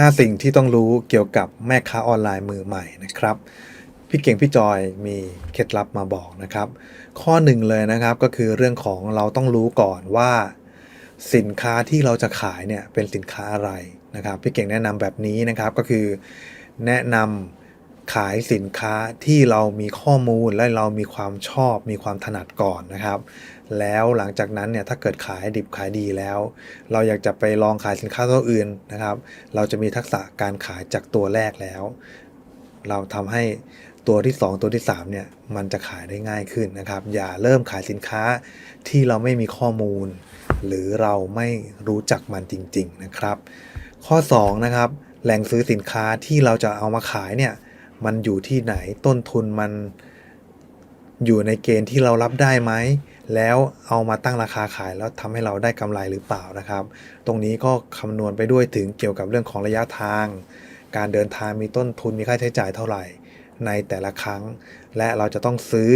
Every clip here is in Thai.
5 สิ่งที่ต้องรู้เกี่ยวกับแม่ค้าออนไลน์มือใหม่นะครับ พี่เก่งพี่จอยมีเคล็ดลับมาบอกนะครับ ข้อหนึ่งเลยนะครับก็คือเรื่องของเราต้องรู้ก่อนว่า สินค้าที่เราจะขายเนี่ยเป็นสินค้าอะไรนะครับ พี่เก่งแนะนำแบบนี้นะครับก็คือแนะนำ ขายสินค้าที่เรามีข้อมูลและเรามีความชอบมีความถนัดก่อนนะครับ แล้วหลังจากนั้นเนี่ยถ้าเกิดขายดิบขายดีแล้ว เราอยากจะไปลองขายสินค้าตัวอื่นนะครับ เราจะมีทักษะการขายจากตัวแรกแล้ว เราทำให้ตัวที่ 2 ตัวที่3เนี่ยมันจะขายได้ง่ายขึ้นนะครับ อย่าเริ่มขายสินค้าที่เราไม่มีข้อมูล หรือเราไม่รู้จักมันจริง ๆนะครับ ข้อ2นะครับแหล่งซื้อสินค้าที่เราจะเอามาขายเนี่ย มันอยู่ที่ไหนต้นทุนมันอยู่ในเกณฑ์ที่เรารับได้ไหม แล้วเอามาตั้งราคาขายแล้วทำให้เราได้กำไรหรือเปล่านะครับ ตรงนี้ก็คำนวณไปด้วยถึงเกี่ยวกับเรื่องของระยะทาง การเดินทางมีต้นทุนมีค่าใช้จ่ายเท่าไหร่ ในแต่ละครั้ง และเราจะต้องซื้อ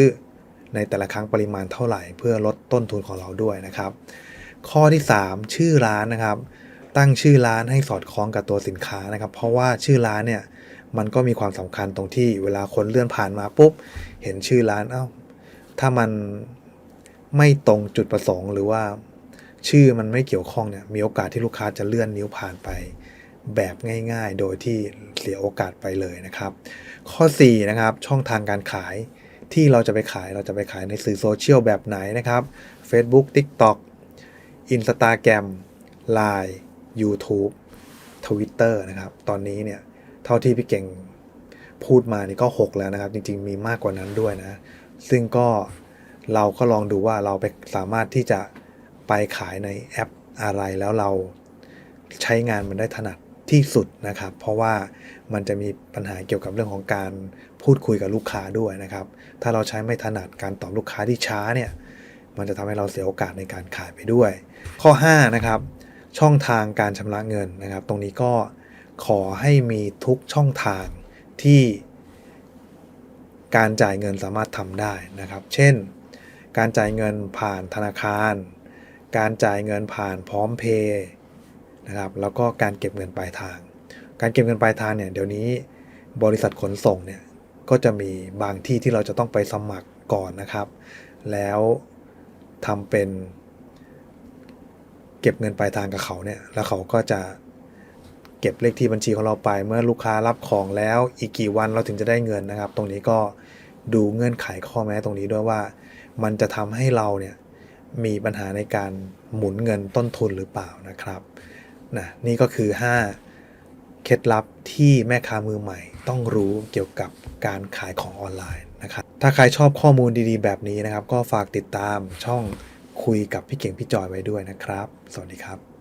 ในแต่ละครั้งปริมาณเท่าไหร่ เพื่อลดต้นทุนของเราด้วยนะครับ ข้อที่ 3 ชื่อร้านนะครับ ตั้งชื่อร้านให้สอดคล้องกับตัวสินค้านะครับ เพราะว่าชื่อร้านเนี่ย มันก็มีความสำคัญตรงที่เวลาคนเลื่อนผ่านมาปุ๊บ เห็นชื่อร้านเอ้า ถ้ามันไม่ตรงจุดประสงค์ หรือว่าชื่อมันไม่เกี่ยวข้องเนี่ยมีโอกาสที่ลูกค้าจะเลื่อนนิ้วผ่านไป แบบง่าย ๆ โดยที่เสียโอกาสไปเลยนะครับ ข้อ 4 นะครับ ช่องทางการขายที่เราจะไปขายเราจะไปขายในสื่อโซเชียลแบบไหนนะครับ Facebook TikTok Instagram Line YouTube Twitter นะครับ ตอนนี้เนี่ย เท่าที่พี่เก่งพูดมานี่ก็ 6 แล้วนะครับ จริง ๆ มีมากกว่านั้นด้วยนะ ซึ่งก็เราก็ลองดูว่าเราไปสามารถที่จะไปขายในแอปอะไรแล้วเราใช้งานมันได้ถนัดที่สุดนะครับ เพราะว่ามันจะมีปัญหาเกี่ยวกับเรื่องของการพูดคุยกับลูกค้าด้วยนะครับ ถ้าเราใช้ไม่ถนัดการตอบลูกค้าที่ช้าเนี่ย มันจะทำให้เราเสียโอกาสในการขายไปด้วย ข้อ 5 นะครับ ช่องทางการชำระเงินนะครับ ตรงนี้ก็ ขอให้มีทุกช่องทางที่การจ่ายเงินสามารถทำได้นะครับ เช่น การจ่ายเงินผ่านธนาคาร การจ่ายเงินผ่านพร้อมเพย์นะครับ แล้วก็การเก็บเงินปลายทาง การเก็บเงินปลายทางเนี่ยเดี๋ยวนี้บริษัทขนส่งเนี่ยก็จะมีบางที่ที่เราจะต้องไปสมัครก่อนนะครับ แล้วทำเป็นเก็บเงินปลายทางกับเขาเนี่ย แล้วเขาก็จะ เก็บเลขที่บัญชีของเราไป เมื่อลูกค้ารับของแล้วอีกกี่วันเราถึงจะได้เงินนะครับ ตรงนี้ก็ดูเงื่อนไขข้อแม้ตรงนี้ด้วยว่า มันจะทำให้เราเนี่ยมีปัญหาในการหมุนเงินต้นทุนหรือเปล่านะครับนะนี่ก็คือ 5 เคล็ดลับที่แม่ค้ามือใหม่ ต้องรู้เกี่ยวกับการขายของออนไลน์นะครับ ถ้าใครชอบข้อมูลดีๆ แบบนี้นะครับ ก็ฝากติดตามช่องคุยกับพี่เก่งพี่จอยไว้ด้วยนะครับ สวัสดีครับ